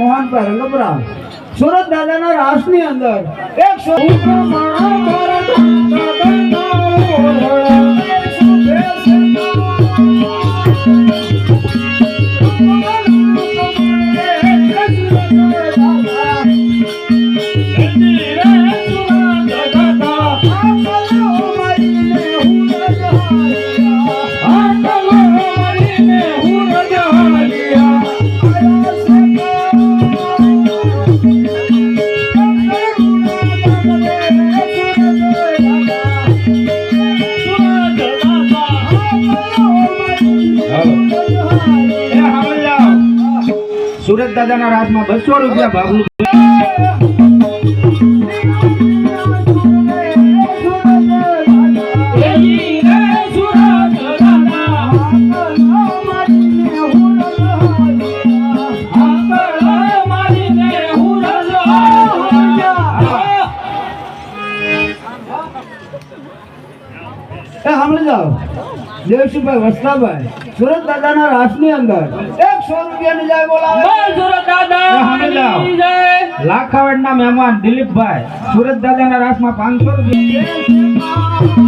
ઉકળભાઈ પર સુરત દાદાના રાસની અંદર એક સુરત દાદાના રાતમાં બસો રૂપિયા ભાવનું દેવસિંહભાઈ વસ્તાભાઈ સુરત દાદાના રાસની અંદર એક સો રૂપિયાની જાય બોલાવે. લાખાવડના મહેમાન દિલીપભાઈ. સુરત દાદાના રાસમાં પાંચસો રૂપિયા.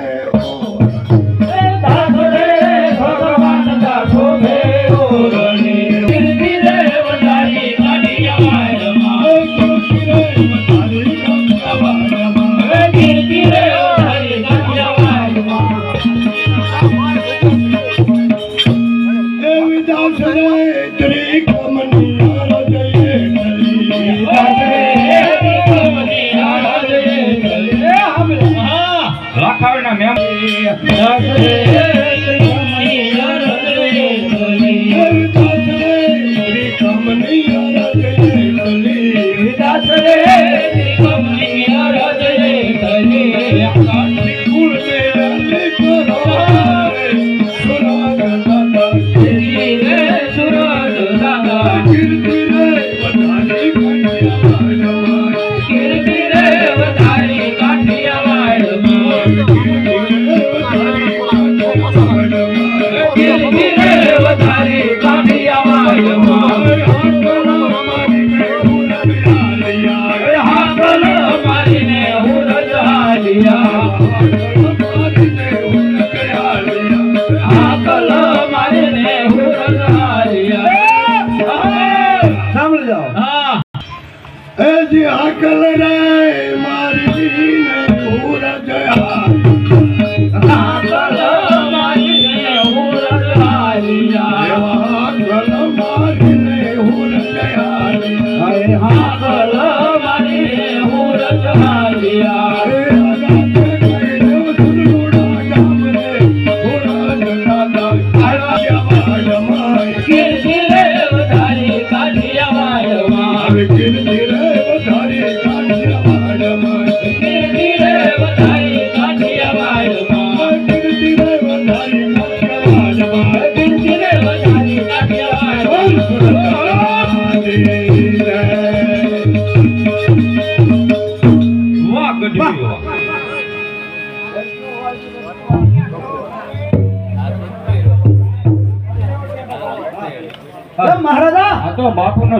મહારાજા?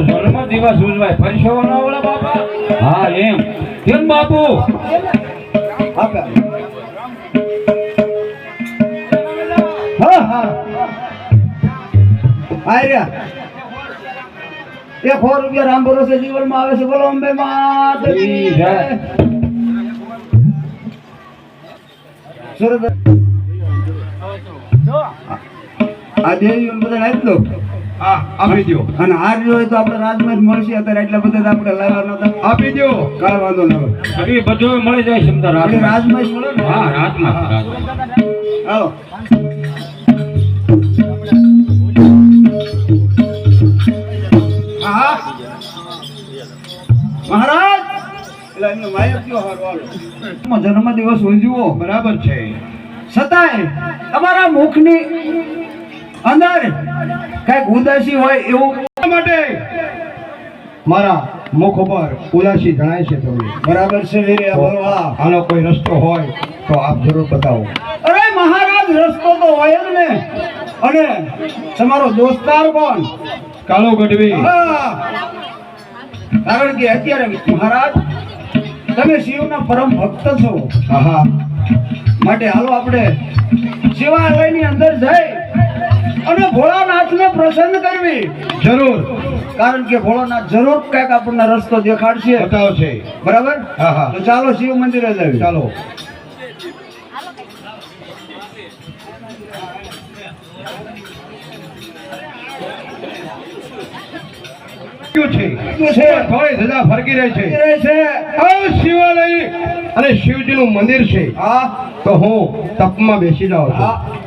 જન્મ દિવસ ઉજવાય. પરસેવાનો ઓલા બાપા? હા એમ. કેમ બાપુ. હા હા. એક સો રૂપિયા રામ ભરોસે જીવનમાં આવે છે. બોલો અંબે માત. સુરત આ દેવી બધા આપી દો. હા આપી દો અને હાર જોઈએ તો આપણે રાજમાં મળશે. અત્યારે એટલા બધા આપણે લાવવા નતા. આપી દો કાંઈ વાંધો ન બધું મળી જાય રાજમાં. મળે ને? હા. હાલો. જન્મદિવસ ઉજવો, બરાબર છે. છતાંય તમારા મુખની અંદર કંઈક ઉદાસી હોય એવું માટે મારા મુખ ઉપર ઉદાસી જણાય છે તમને. બરાબર છે આનો કોઈ રસ્તો હોય તો આપ જરૂર બતાવો. અરે, મહારાજ, રસ્તો તો હોય જ ને. અને તમારો દોસ્તાર કોણ? કાલો ગઢવી. કારણ કે અત્યારે મહારાજ તમે શિવના પરમ ભક્ત છો. હા માટે હાલો આપણે શિવાલયની અંદર જઈ અને ભોળાનાથને પ્રસન્ન કરવી. જરૂર. કારણ કે ભોળાનાથ જરૂર કંઈક આપણને રસ્તો દેખાડશે. બતાવશે. બરાબર? હા, હા. તો ચાલો શિવ મંદિરે જઈએ. ચાલો. ફરકી રહી છે. રહે છે. આ શિવાલય અને શિવજીનું મંદિર છે. તો હું તપમાં બેસી જાઉં છું.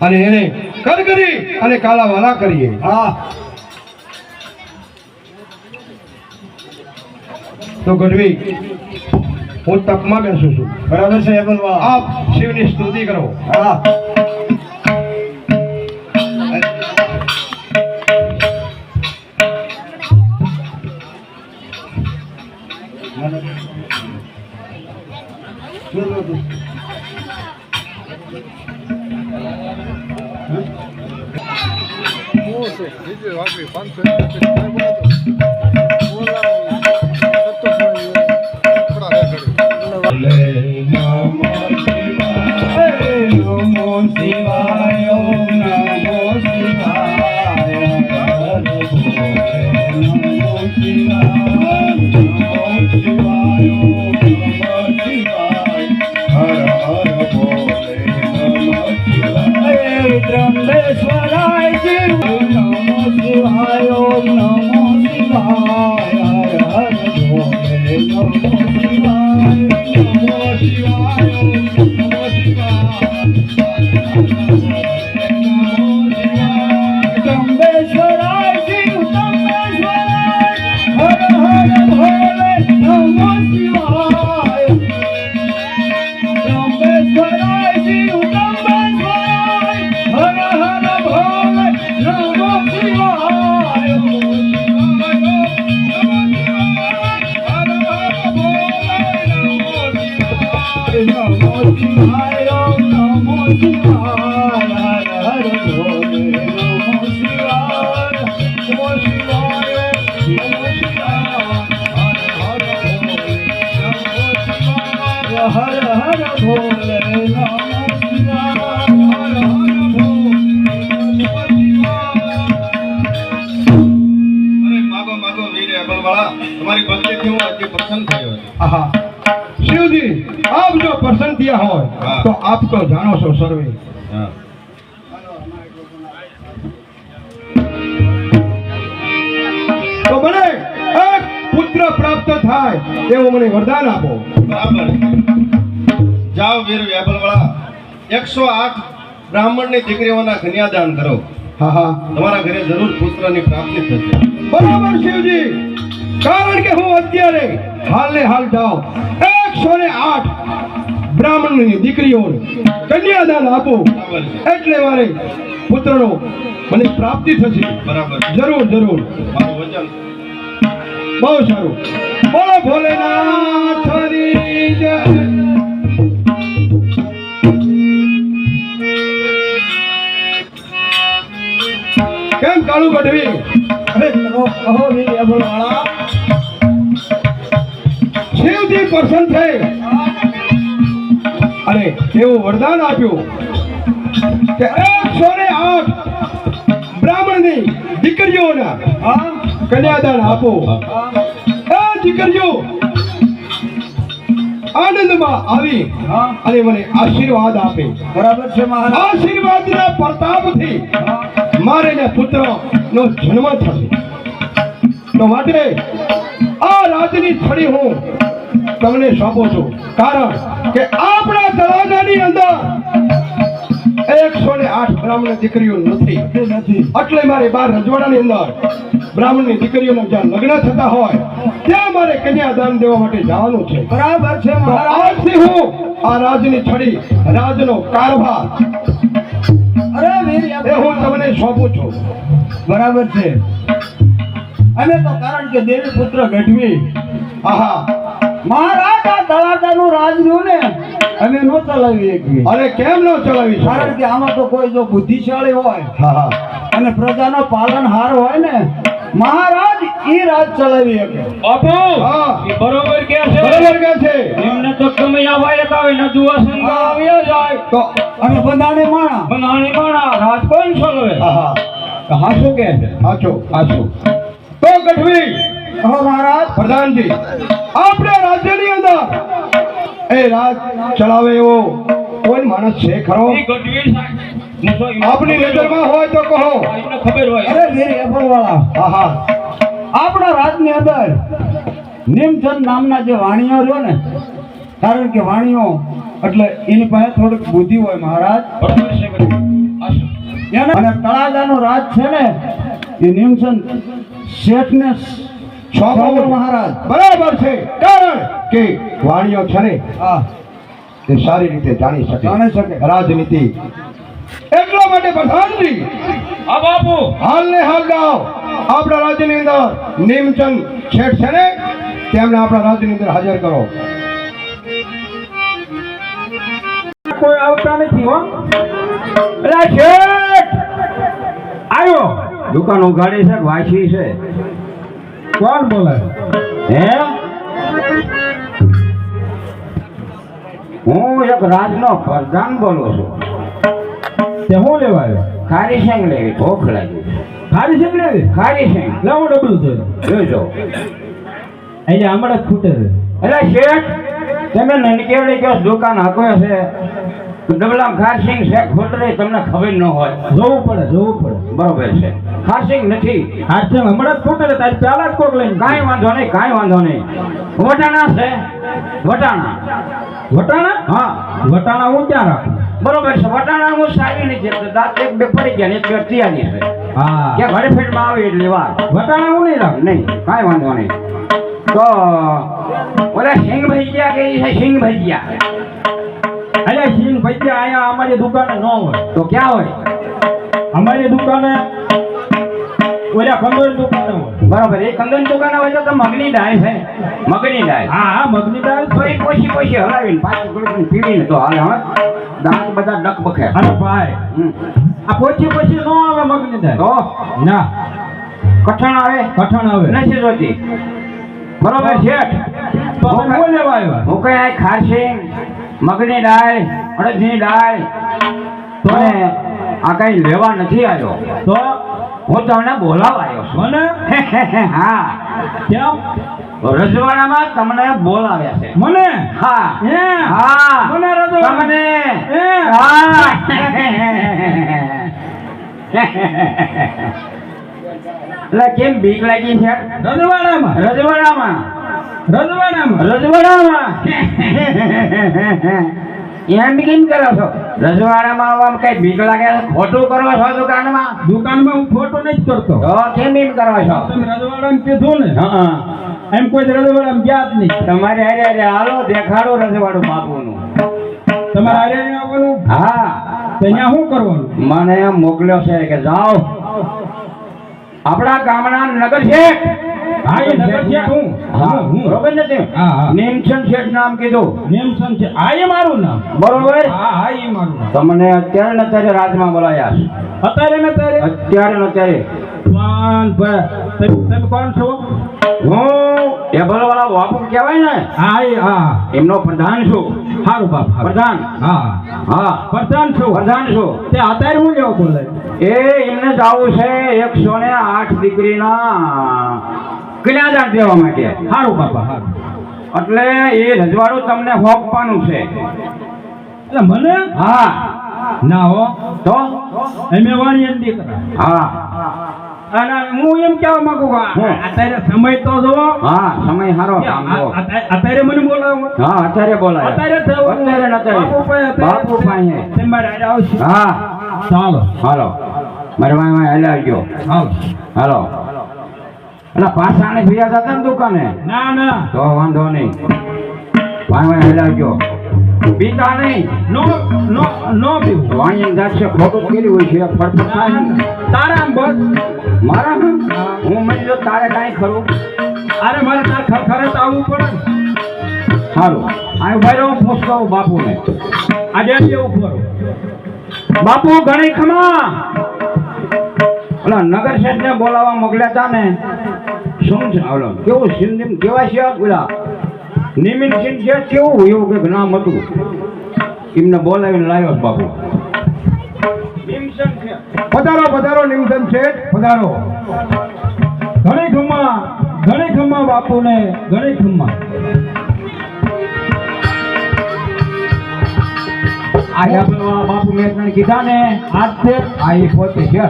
અને એને કર કરી અને કાલાવાલા કરીએ. હા. તો ગઢવી હું તપમાં બેસું છું. બરાબર છે આપ શિવની સ્તુતિ કરો. હા. નમો Yes, થયો આહા. શિવજી આપ જો પ્રસન્ન થયા હોય તો આપ તો જાણો છો સર્વે. હા. તો મને એક પુત્ર પ્રાપ્ત થાય એવું મને વરદાન આપો. બરાબર. જાઓ વીર વેબલવાળા એકસો આઠ બ્રાહ્મણની દીકરીઓના કન્યાદાન કરો. હા હા. તમારા ઘરે જરૂર પુત્રની પ્રાપ્તિ થશે. બરાબર શિવજી. કારણ કે હું અત્યારે હાલને હાલ જાઉં. એકસો ને આઠ બ્રાહ્મણની દીકરીઓને કન્યાદાન આપો. એટલે મારે પુત્રનો મને પ્રાપ્તિ થશે. બરાબર. જરૂર જરૂર. બહુ સારું. બોલો ભોલેનાથ જય. કેમ કાળું ગઢવી અરે કહો કહો અબળવાળા શિવજી પ્રસન્ન થઈ અને એવું વરદાન આપ્યું કે એકસો ને આઠ બ્રાહ્મણની દીકરીઓના કન્યાદાન આપો એ દીકરીઓ આનંદમાં આવી અને મને આશીર્વાદ આપે. બરાબર છે આશીર્વાદના પ્રતાપથી મારે પુત્ર નો જન્મ થશે. તો માટે આ રાજની છડી હું તમને સોંપું છું. કારણ કે આપણા દરવાજાની અંદર એકસો ને આઠ બ્રાહ્મણ દીકરીઓ નથી. નથી નથી. એટલે મારે બાર રજવાડાની અંદર બ્રાહ્મણની દીકરીઓના જ્યાં લગ્ન થતા હોય ત્યાં મારે કન્યાદાન દેવા માટે જવાનું છે. બરાબર છે આજથી હું આ રાજની છડી રાજનો કારભાર અરે વીર એ હું તમને સોંપું છું. બરાબર છે? અમે તો કારણ કે દેવી પુત્ર ગઢવી આહા મહારાજા તળાજાનું રાજ રહ્યું ને અમે ન ચલાવી શકીએ અરે કેમ ન ચલાવી કારણ કે આમાં તો કોઈ જો બુદ્ધિશાળી હોય અને પ્રજાનો પાલનહાર હોય ને મહારાજ ઈ રાજ ચલાવી શકે. બાપુ હા. એ બરોબર કે છે? બરાબર કે છે? એમને તો તમે આવાય આવે ન દુઆ સંગા આવ્યા જાય. તો અને બધાને માણા. બનાણી માણા. રાજ કોણ ચલાવે? હા હા. શું કે છે? હાચો. હા તો ગઢવી. હો મહારાજ. પ્રધાનજી. આપણે રાજ્યની અંદર. એ રાજ ચલાવે એવો. કોઈ માણસ છે ખરો? આપની નજરમાં હોય તો કહો. ખબર હોય. અરે આહા. આપણા રાજની અંદર નિમચંદ નામના જે વાણિયો રહ્યો ને કારણ કે વાણિયો એટલે એની પાસે થોડીક બુદ્ધિ હોય મહારાજ. હા અને તળાજાનો રાજ છે ને એ નિમચંદ શેઠને સોંપો મહારાજ. બરાબર છે. કારણ કે વાણીઓ છે આ હા. તે સારી રીતે જાણી શકે. જાણી શકે. રાજનીતિ. એટલા માટે પ્રધાનજી આ બાપુ. હાલ ને હાલ જાઓ આપણા રાજ્યની અંદર નિમચંદ છેઠ છે ને તેમને આપણા રાજ્યની અંદર હાજર કરો. કોઈ આવતા નથી હો. એલા શેઠ! આવ્યો દુકાન ઉઘાડી છે કે વાંચી છે. કોણ બોલે? હે? હું એક રાજનો પ્રધાન બોલું છું. તે હું લેવાયો? ખારી શેંગ લેવી ભૂખ લાગી. ખારી છે લેવી? ખારી શેંગ. લાવો ડબલું થયો જોજો. અહીંયા હમણાં ખૂટે છે. એટલે શેઠ તમે નનકેવડી કયો દુકાન હાકવે છે. ડબલા ખારસિંગ છે ખોટરે તમને ખબર ન હોય. જોવું પડે જોવું પડે. બરોબર છે. ખારસિંગ નથી. આજ હમણાં જ ખૂટે છે તારી પહેલા જ કોક લઈને કાંઈ વાંધો નહીં કાંઈ વાંધો નહીં. વટાણા છે. વટાણા. વટાણા? હા. વટાણા હું ક્યાં રાખું? બરોબર છે. વટાણા હું સારી નથી દાંત એક બે પડી ગયા એક બે તૈયારી છે. હા. કે ઘરે ફેટમાં આવે એટલે વાર વટાણા હું નહીં રાખું? નહીં કાંઈ વાંધો નહીં. તો ઓલા સિંગ ભજીયા કે છે? સિંગ ભજીયા અલ્યા સિંગ ભજીયા અહીંયા અમારી દુકાને ન હોય. તો ક્યાં હોય? અમારી દુકાને ઓલા કંદોરી દુકાને હોય. બરાબર એ કંદન દુકાન હોય તો મગની દાળ છે. મગની દાળ. હા હા મગની દાળ તો એ પોછી પોછી હલાવીને પાછી ગળું પીવીને તો હાલે હવે દાંત બધા ડકબકે અરે ભાઈ. આ પોચી પોછી ન આવે મગની દાળ. તો? ના. કઠણ આવે? કઠણ આવે. નથી જોતી. બરોબર શેઠ તો લેવા આવ્યા? હું કઈ આ ખારશી મગની ડાળ અડદની ડાળ. તો આ કઈ લેવા નથી આવ્યો. તો હું તમને બોલાવા આવ્યો છું. ને હા કેમ? રજવાડામાં તમને બોલાવ્યા છે. મને? હા. હે? હા. મને રજવાડા- તમને? હા. એટલે કેમ બીક લાગી છે? રજવાડામાં? રજવાડામાં. રજવાડામાં. રજવાડામાં? એમ કેમ કરો છો? રજવાડામાં આમ કઈ બીક લાગે? છે? ખોટું કરો છો દુકાનમાં? દુકાનમાં હું ખોટો નથી કરતો. તો કેમ એમ કરો છો? તમે રજવાડામાં કીધું ને. હા એમ કોઈ રજવાડામાં ગયા જ નહીં. તમારે અરે અરે હાલો દેખાડો રજવાડું બાપુનું તમારે આવવાનું? હા. ત્યાં શું કરવાનું? મને એમ મોકલ્યો છે કે જાઓ. આપણા ગામના નગર શેઠ હા એ નગર છે. હું હું હું બરોબર નથી હા, હા. શેઠ નામ કીધું. નેમસન છે આ એ મારું નામ. બરોબર? હા હા એ મારું તમને અત્યારે ને અત્યારે રાજમાં બોલાયા અત્યારે ને અત્યારે? અત્યારે ને અત્યારે. વાન તમે તમે કોણ છો? હું એ ભલવાળા બાપુ કહેવાય ને. હા એ હા એમનો પ્રધાન છું. સારું બાપ. પ્રધાન. હા. હા. પ્રધાન છું? પ્રધાન છું. તે અત્યારે હું લેવા બોલે? એ એમને જવું છે. એકસો ને આઠ દીકરીના કન્યાદાન દેવા માટે. સારું બાપા. સારું એટલે એ રજવાડું તમને હોપવાનું છે. એટલે મને? હા. ના હો. તો? એમે વાણી એમ દીકરા હા. અને હું એમ કહેવા માંગુ અત્યારે સમય તો જોવો હા સમય સારો અત્યારે મને બોલાવો. હા અત્યારે બોલાય. અત્યારે અત્યારે ને બાપુ પાસે અત્યારે અત્યારે બાપુ પાસે તમારે આવશે. હા. ચાલો. હાલો. મારે વાય વાય હાલ્યા ગયો હાલો. હાલો. એટલે પાછા ને ભૈયા જતા ને દુકાને? ના ના. તો વાંધો નહીં. ભાઈ હાલ્યા પીતા નહીં. નો નો નો પીવું. વાણી છે ખોટું કર્યું હોય છે ફરફર તારા બસ. મારા હું? મળી જો તારે કાંઈ ખરું? અરે મારે તાર ખરે તો આવવું પડે સારું આ ભાઈ હું પૂછતો બાપુ બાપુને. આજે જેવું કરો બાપુ ઘણી ખમા. ઓલા નગર શેઠને બોલાવવા મોકલ્યા હતા ને. ઓલો કેવું સિંધી કેવા છે ઓલા નિમિત સિંહ છે? કેવું એવું કંઈક નામ હતું? એમને બોલાવીને લાવ્યો બાપુ. પધારો પધારો નિમસન છે. પધારો. ઘણી ખમ્મા ઘણી ખમ્મા બાપુને ઘણી ખમ્મા બાપુ મેં કીધા ને આજ છે. આ એ પોતે છે.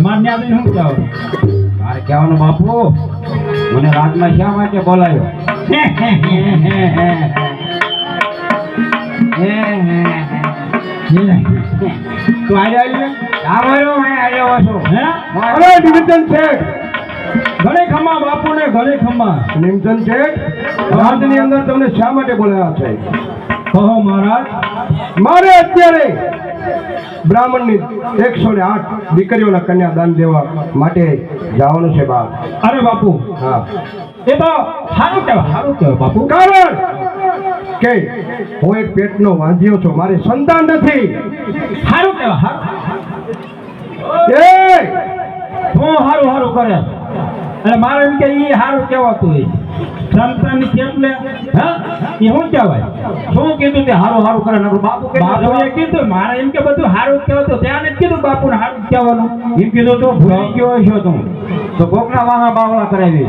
માન્ય શું કહેવાનું મારે કહેવાનું બાપુ મને રાતમાં શા માટે બોલાયો તું આજે આવ્યો આવ્યો મેં આવ્યો છું. હે? અરે નિમિત્તન શેઠ. ઘરે ખમા બાપુ ને ઘરે ખમા નિમિત્તન શેઠ અંદર તમને શા માટે બોલાવ્યા છે? કહો મહારાજ. મારે અત્યારે બ્રાહ્મણની એકસો ને આઠ દીકરીઓના કન્યાદાન દેવા માટે જવાનું છે બાપ. અરે બાપુ. હા. એ તો સારું કહેવાય. સારું કહેવાય બાપુ. કારણ કે હું એક પેટનો વાંધ્યો છું મારી સંતાન નથી. સારું કહેવાય સારું એ! હું સારું સારું કરે. અને મારે એમ કે એ સારું કહેવાતું હોય. સંતાનની કેટલે હા? એ શું કહેવાય? શું કીધું તે હારું હારું કરે નકરું બાપુ કે બાપુએ કીધું મારે એમ કે બધું સારું કહેવાતું ત્યાં જ કીધું બાપુને સારું જ કહેવાનું. એમ કીધું તું ભૂલી ગયો છો તું. તો કોકના વાહા બાવળા કરાવી.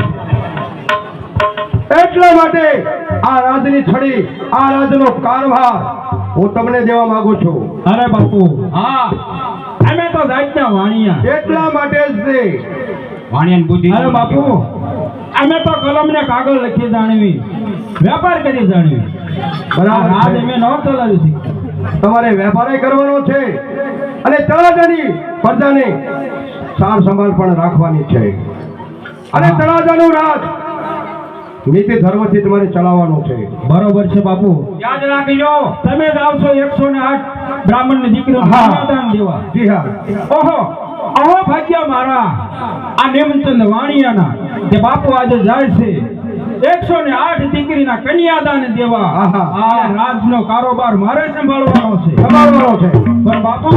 એટલા માટે આ રાજની છડી આ રાજનો કારભાર હું તમને દેવા માંગુ છું. અરે બાપુ હા. અમે તો જાતના વાણિયા. એટલા માટે જ વાણિયાની બુદ્ધિ. અરે બાપુ. અમે તો કલમ ને કાગળ લખી જાણવી. વેપાર કરી જાણવી. બરાબર આજ અમે ન ચલાવી શકી તમારે વેપાર કરવાનો છે અને તળાજાની પ્રજાને સાર સંભાળ પણ રાખવાની છે. અને. તળાજાનું રાજ નીતિ ધર્મથી તમારે ચલાવવાનું છે. બરોબર છે બાપુ. યાદ રાખજો. તમે જ આવશો એકસો ને આઠ બ્રાહ્મણની દીકરી હા. દેવા. જી હા. ઓહો. અહો ભાગ્યા મારા. આ નેમચંદ વાણિયાના જે બાપુ આજે જાય છે એકસો ને આઠ દીકરીના કન્યાદાન દેવા. આ રાજનો કારોબાર મારે સંભાળવાનો છે. સંભાળવાનો છે. પણ બાપુ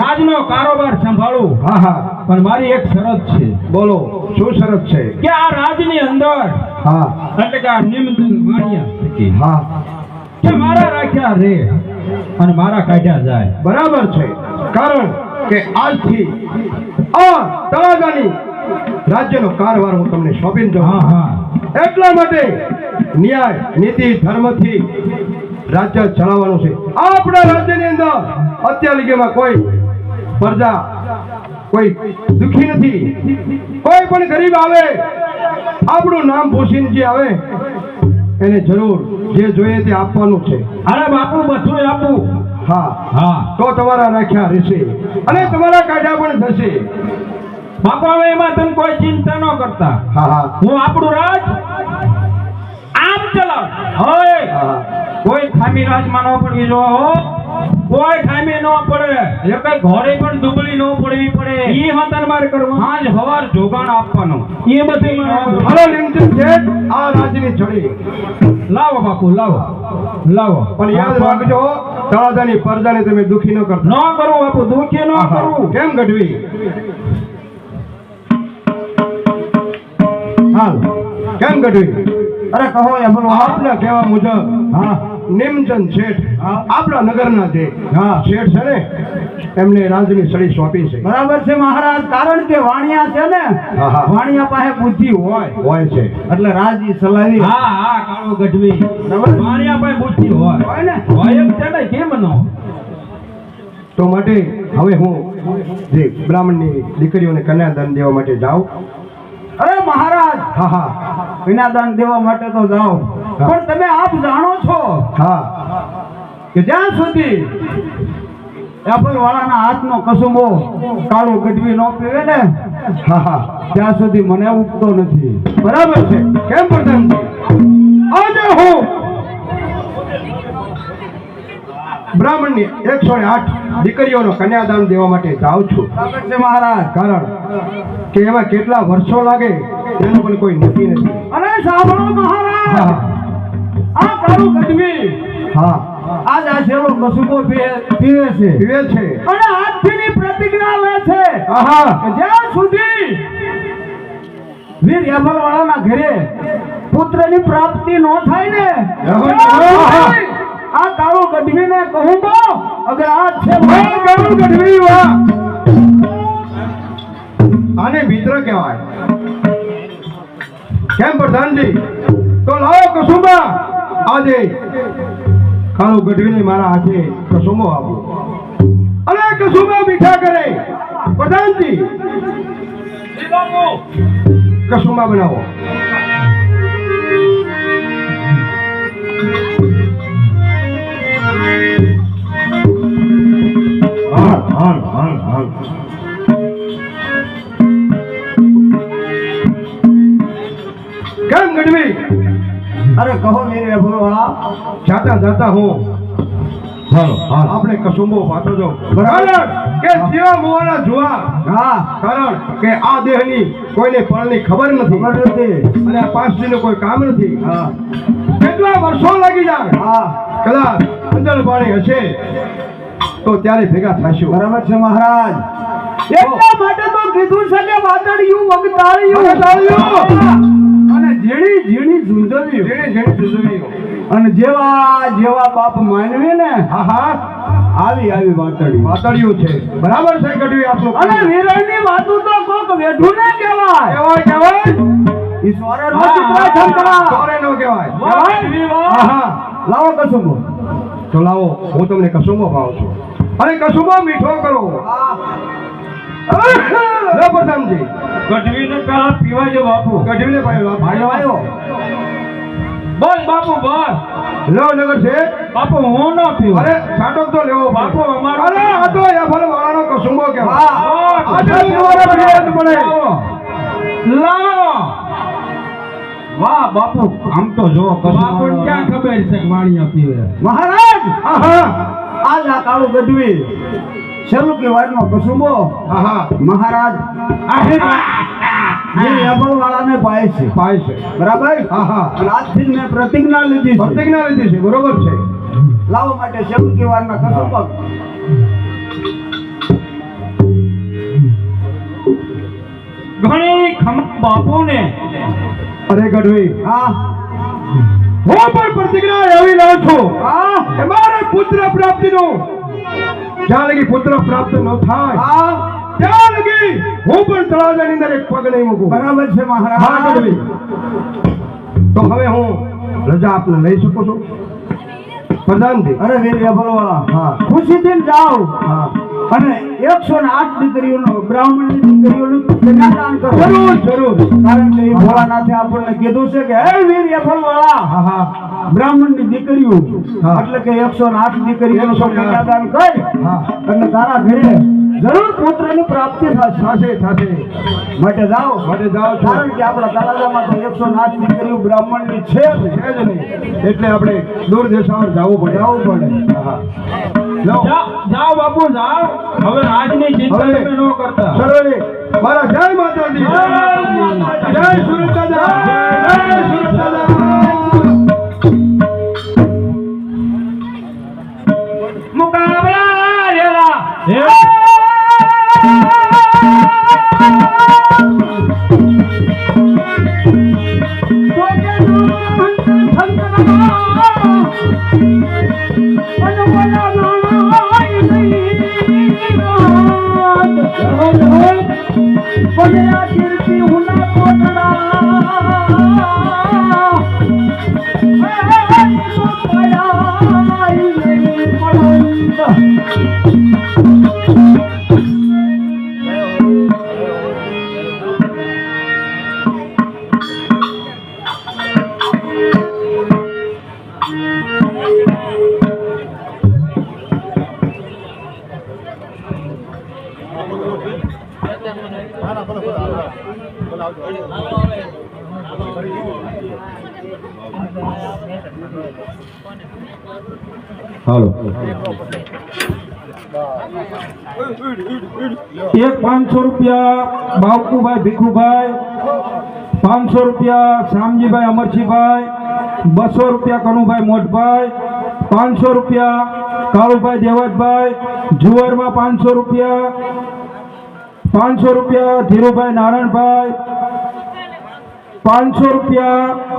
રાજનો કારોબાર સંભાળું. હા હા પણ મારી એક શરત છે. બોલો શું શરત છે? કે આ રાજની અંદર હા. એટલે કે આ નિમંત્રણ વાણિયા હા. કે મારા રાખ્યા રે અને મારા કાઢ્યા જાય. બરાબર છે. કારણ કે આજથી આ તળાજાની રાજ્યનો કારવાર હું તમને સોંપી દઉં. હા હા. એટલા માટે ન્યાય નીતિ ધર્મથી રાજ્ય ચલાવવાનું છે. આપણા રાજ્યની અંદર અત્યાર લગીમાં કોઈ પ્રજા કોઈ દુખી નથી. કોઈ પણ ગરીબ આવે આપણું નામ જે આવે એને જરૂર જે જોઈએ તે આપવાનું છે. અરે બાપુ બધું આપું. હા. હા. તો તમારા રાખ્યા રહેશે અને તમારા કાઢ્યા પણ થશે. બાપા હવે એમાં તમે કોઈ ચિંતા ન કરતા. હા હા. હું આપણું રાજ આમ ચલાવ. હોય હા. કોઈ ખામી રાજમાં ન પડવી જોવા હો. કોઈ ખામી ન પડે. એ ઘોડે પણ દુબળી ન પડવી પડે. ઈ હતન માર કરવા. આજ હવાર જોગાણ આપવાનો. એ બધી હલો લિંકન જેટ આ રાજની છડી લાવો બાપુ લાવો. લાવો. પણ યાદ રાખજો તળાજાની પરજાને તમે દુખી ન કરતા. ન કરો બાપુ દુઃખી ન કરું. કેમ ગઢવી? હાલ કેમ ગઢવી? અરે કહો એ બોલો. આપના કહેવા મુજબ હા. નિમચંદ શેઠ હા. આપણા નગરના જે હા. શેઠ છે ને એમને રાજની સળી સોંપી છે. બરાબર છે મહારાજ કારણ કે વાણિયા છે ને. વાણિયા પાસે બુદ્ધિ હોય. હોય છે. એટલે રાજી સલાહી હા હા કાળો ગઢવી. વાણિયા પાસે બુદ્ધિ હોય. હોય ને? હોય છે ને કેમ નો? તો માટે હવે હું જે બ્રાહ્મણની દીકરીઓને કન્યાદાન દેવા માટે જાઉં. અરે મહારાજ! હા હા. કન્યાદાન દેવા માટે તો જાઓ. હા. પણ તમે આપ જાણો છો હા. કે જ્યાં સુધી એપલ વાળાના હાથનો કસુંબો કાળો ગઢવી ન પીવે ને હા હા. ત્યાં સુધી મને ઉગતો નથી. બરાબર છે? કેમ પ્રધાન? આજે હું બ્રાહ્મણની એકસો ને આઠ દીકરીઓનો કન્યાદાન દેવા માટે જાઉં છું. મહારાજ. કારણ કે એમાં કેટલા વર્ષો લાગે એનું પણ કોઈ નક્કી નથી. અરે સાંભળો મહારાજ. આ કાળું ગઢવી હા. આ દાસેલો કસુકો પીવે છે. પીવે છે. અને આજથીની પ્રતિજ્ઞા લે છે આહા. જ્યાં સુધી વીર યમલવાળાના ઘરે પુત્રની પ્રાપ્તિ ન થાય ને આ કાળું ગઢવીને કહું તો અગર આ છે કાળું ગઢવી વાહ. આને મિત્ર કહેવાય. કેમ પ્રધાનજી? તો લાવો કસુંબા. આજે કાળું ગઢવીને મારા હાથે કસુમો આપો. અને કસુમો મીઠા કરે. પ્રધાનજી કસુમા બનાવો. હાલ હાલ હાલ હાલ. કેમ ગઢવી? અરે કહો વીર યમલવાળા જાતા જાતા હું. આપણે કસુંબો પાછો જો. બરાબર. કે જીવા મોહના જુવા હા. કારણ કે આ દેહની કોઈને પળની ખબર ખબર નથી. નથી અને આ પાંચ દિનનું કોઈ કામ નથી. હા. કેટલા વર્ષો લાગી જાય? હા. કદાચ અંજળ પાણી હશે તો ત્યારે ભેગા થશું. બરાબર છે મહારાજ. એટલા માટે તો કીધું છે કે વાદળિયું વગતાળિયું. વગતાળિયું. અને ઝીણી ઝીણી ઝુંઝવ્યું જેણે જેણે સુઝવ્યું. અને જેવા જેવા બાપ માનવી ને હા હા. આવી આવી વાતડી વાતળિયું છે. બરાબર છે ગઢવી આપનું અને વિરળની વાતું તો કોક વેઠું ને કહેવાય કહેવાય. કહેવાય ઈશ્વરે નો ચિત્રાસન કરા. સોરે નો કહેવાય. વાહ, હા હા. લાવો કસુંબો. તો લાવો હું તમને કસુંબો ભાવ છું. અને કસુંબો મીઠો કરો. લો પ્રધાનજી ગઢવીને પેલા પીવા બાપુ. ગઢવીને ભાઈ લો. આવ્યો આવ્યો બસ બાપુ બસ લો નગર છે. બાપુ હું ન પીવું. અરે છાંટો તો લેવો. બાપુ, અમારો- અરે આ તો યાફળ વાળાનો કસુંબો કહેવાય. હા. આજે તમારે પીવા પડે લાવો. લાવો. વાહ બાપુ આમ તો જો બાપુ ક્યાં ખબર છે? કે વાણિયા પીવે. મહારાજ હા હા આજ આ કાળું ગઢવી. શરૂ કે વારનો કસુંબો હા હા મહારાજ વાળાને પાય છે. પાય છે. બરાબર? હા હા અને આજથી મેં પ્રતિજ્ઞા લીધી છે. પ્રતિજ્ઞા લીધી છે. બરોબર છે. લાવો માટે શરૂ કે વારના કસુંબો. ઘણી ખમ બાપુને. અરે ગઢવી. હા. હું પણ પ્રતિજ્ઞા એવી લઉં છું. હા. મારા મારે પુત્ર પ્રાપ્તિનું. જ્યાં લગી પુત્ર પ્રાપ્ત ન થાય ત્યાં લગી હું પણ તળાજાની અંદર એક પગ નહીં મૂકું બરાબર છે મહારાજ તો હવે હું રજા આપને લઈ શકું છું પ્રધાનજી અરે વેરિયા બરોવાળા હા ખુશીથી જાઓ હા અને એકસો ને આઠ દીકરીઓનો બ્રાહ્મણ દીકરીઓનું કરો જરૂર જરૂર કારણ કે એ ભોળાનાથે આપણને કીધું છે કે હે વીર ફળવાળા હા હા બ્રાહ્મણની દીકરીઓ. હા. એટલે કે એકસો ને આઠ દીકરીઓનું 108 કન્યાદાન એટલે તારા ઘરે જરૂર પુત્રની પ્રાપ્તિ થશે થશે. માટે જાઓ. માટે જાઓ કારણ કે આપણા તળાજામાં તો એકસો આઠ દીકરીઓ બ્રાહ્મણની છે જ. છે જ નહીં. એટલે આપણે દૂર દેશાवर જવું પડે. જવું પડે. હા. જાઓ. બાપુ જાઓ. હવે આજની ચિંતા તમે ન કરતા. સરોની મારા જય માતાજી. જય સુરતા જય સુરત રૂપિયા બાવકુભાઈ ભીખુભાઈ, પાંચસો રૂપિયા, શ્યામજીભાઈ, અમરજીભાઈ, બસો રૂપિયા, કનુભાઈ, મોટભાઈ, પાંચસો રૂપિયા, કાળુભાઈ દેવતભાઈ જુવારમાં પાંચસો રૂપિયા પાંચસો રૂપિયા, ધીરુભાઈ, નારાયણભાઈ, પાંચસો રૂપિયા